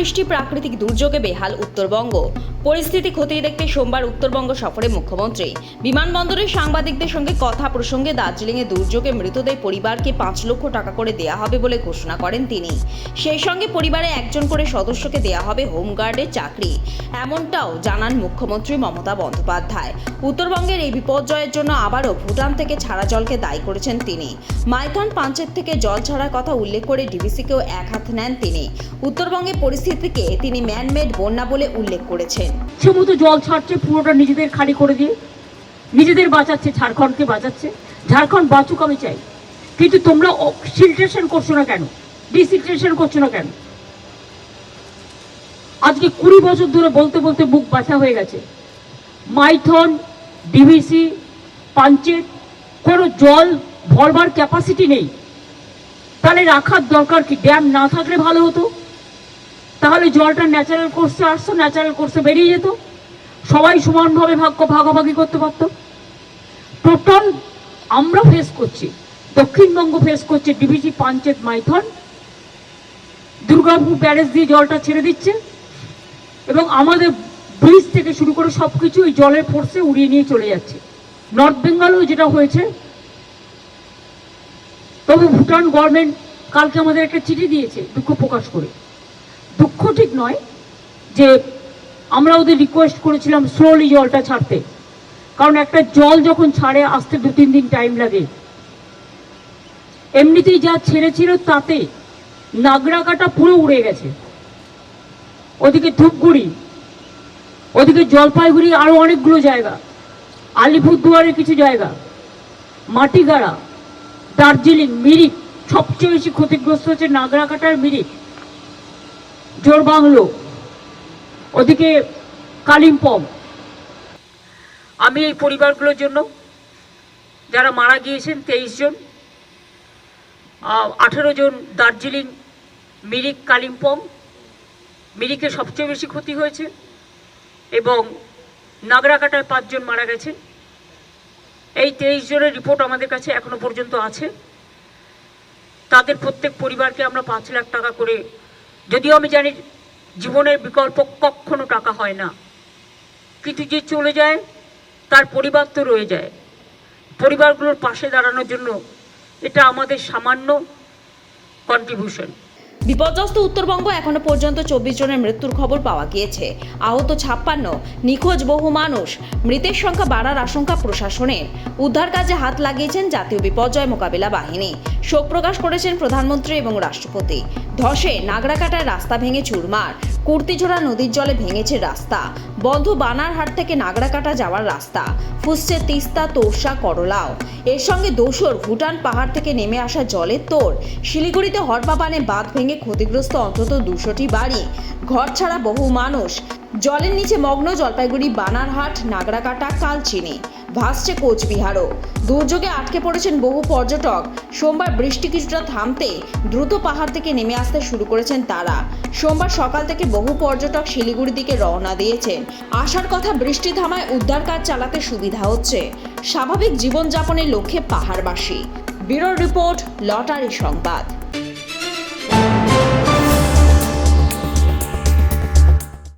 বৃষ্টি প্রাকৃতিক দুর্যোগে বেহাল উত্তরবঙ্গ। পরিস্থিতি খতিয়ে দেখতে সোমবার উত্তরবঙ্গ সফরে মুখ্যমন্ত্রী। বিমানবন্দরে সাংবাদিকদের সঙ্গে কথা প্রসঙ্গে দার্জিলিংয়ে দুর্যোগে মৃতদের পরিবারকে পাঁচ লক্ষ টাকা করে দেয়া হবে বলে ঘোষণা করেন তিনি। সেই সঙ্গে পরিবারে একজন করে সদস্যকে দেয়া হবে হোমগার্ডের চাকরি। এমনটাও জানান মুখ্যমন্ত্রী মমতা বন্দ্যোপাধ্যায়। উত্তরবঙ্গের এই বিপর্যয়ের জন্য আবারও ভুটান থেকে ছাড়া জলকে দায়ী করেছেন তিনি। মাইথন পাঞ্চেত থেকে জল ছাড়ার কথা উল্লেখ করে ডিবিসিকেও এক হাত নেন তিনি। উত্তরবঙ্গের পরিস্থিতিকে তিনি ম্যানমেড বন্যা বলে উল্লেখ করেছেন। ইচ্ছে মতো জল ছাড়ছে, পুরোটা নিজেদের খালি করে দিয়ে। নিজেদের বাঁচাচ্ছে, ঝাড়খণ্ডকে বাঁচাচ্ছে। ঝাড়খণ্ড বাঁচুক আমি চাই। কিন্তু তোমরা সিলট্রেশন করছ না কেন? ডিসিলট্রেশন করছ না কেন? আজকে কুড়ি বছর ধরে বলতে বলতে বুক বাঁচা হয়ে গেছে। মাইথন, ডিভিসি, পাঞ্চেত, কোনো জল ভরবার ক্যাপাসিটি নেই। তাহলে রাখার দরকার কি? ড্যাম না থাকলে ভালো হতো? তাহলে জলটা ন্যাচারাল কোর্সে আসতো ন্যাচারাল কোর্সে বেরিয়ে যেত। সবাই সমানভাবে ভাগ্য ভাগাভাগি করতে পারতো। টোটাল আমরা ফেস করছি, দক্ষিণবঙ্গ ফেস করছে ডিভিসি পাঞ্চেত মাইথন। দুর্গাপুর ব্যারেজ দিয়ে জলটা ছেড়ে দিচ্ছে এবং আমাদের ব্রিজ থেকে শুরু করে সব কিছু ওই জলের ফোর্সে উড়িয়ে নিয়ে চলে যাচ্ছে। নর্থ বেঙ্গলেও যেটা হয়েছে, তবে ভুটান গভর্নমেন্ট কালকে আমাদের একটা চিঠি দিয়েছে দুঃখ প্রকাশ করে। দুঃখ ঠিক নয় যে আমরা ওদের রিকোয়েস্ট করেছিলাম স্লোলি জলটা ছাড়তে। কারণ একটা জল যখন ছাড়ে, আসতে দু, তিন দিন টাইম লাগে। এমনিতেই যা ছেড়েছিল তাতে নাগরা কাটা পুরো উড়ে গেছে। ওদিকে ধূপগুড়ি, ওদিকে জলপাইগুড়ি আরও অনেকগুলো জায়গা, আলিপুরদুয়ারের কিছু জায়গা, মাটিগাড়া, দার্জিলিং, মিরিক, সবচেয়ে বেশি ক্ষতিগ্রস্ত হচ্ছে নাগরাকাটার মিরিক। জোরবাংলো ওদিকে কালিম্পং। আমি এই পরিবারগুলোর জন্য যারা মারা গিয়েছেন তেইশ জন আঠেরো জন দার্জিলিং মিরিক কালিম্পং, মিরিকে সবচেয়ে বেশি ক্ষতি হয়েছে এবং নাগরাকাটায় পাঁচজন মারা গেছে। এই তেইশ জনের রিপোর্ট আমাদের কাছে এখনও পর্যন্ত আছে। তাদের প্রত্যেক পরিবারকে আমরা পাঁচ লাখ টাকা করে যদিও আমি জানি জীবনের বিকল্প কখনো টাকা হয় না। কিন্তু যে চলে যায়, তার পরিবার তো রয়ে যায়। পরিবারগুলোর পাশে দাঁড়ানোর জন্য এটা আমাদের সামান্য কন্ট্রিবিউশন বিপর্যস্ত উত্তরবঙ্গ এখনও পর্যন্ত চব্বিশ জনের মৃত্যুর খবর পাওয়া গিয়েছে। আহত ছাপ্পান্ন, নিখোঁজ বহু মানুষ। মৃতের সংখ্যা বাড়ার আশঙ্কা প্রশাসনের। উদ্ধার কাজে হাত লাগিয়েছেন জাতীয় বিপর্যয় মোকাবিলা বাহিনী। শোক প্রকাশ করেছেন প্রধানমন্ত্রী এবং রাষ্ট্রপতি। ধসে নাগরাকাটায় রাস্তা ভেঙে চুরমার। কুর্তিঝোড়া নদীর জলে ভেঙেছে রাস্তা। বন্ধ বানারহাট থেকে নাগরাকাটা যাওয়ার রাস্তা। ফুসছে তিস্তা, তোরসা, করলাও। এর সঙ্গে দোসর ভুটান পাহাড় থেকে নেমে আসা জলের তোর। শিলিগুড়িতে হরপাবানে বাঁধ ভেঙে ক্ষতিগ্রস্ত অন্তত দুশোটি বাড়ি। ঘর ছাড়া বহু মানুষ। জলের নিচে মগ্ন জলপাইগুড়ি, বানারহাট নাগরাকাটা কালচিনি। ভাসছে কোচবিহারও। দুর্যোগে আটকে পড়েছেন বহু পর্যটক। সোমবার বৃষ্টি কিছুটা থামতে দ্রুত পাহাড় থেকে নেমে আসতে শুরু করেছেন তারা। সোমবার সকাল থেকে বহু পর্যটক শিলিগুড়ির দিকে রওনা দিয়েছেন। আসার কথা বৃষ্টি থামায় উদ্ধার কাজ চালাতে সুবিধা হচ্ছে। স্বাভাবিক জীবনযাপনের লক্ষ্যে পাহাড়বাসী। ব্যুরো রিপোর্ট, লটারি সংবাদ।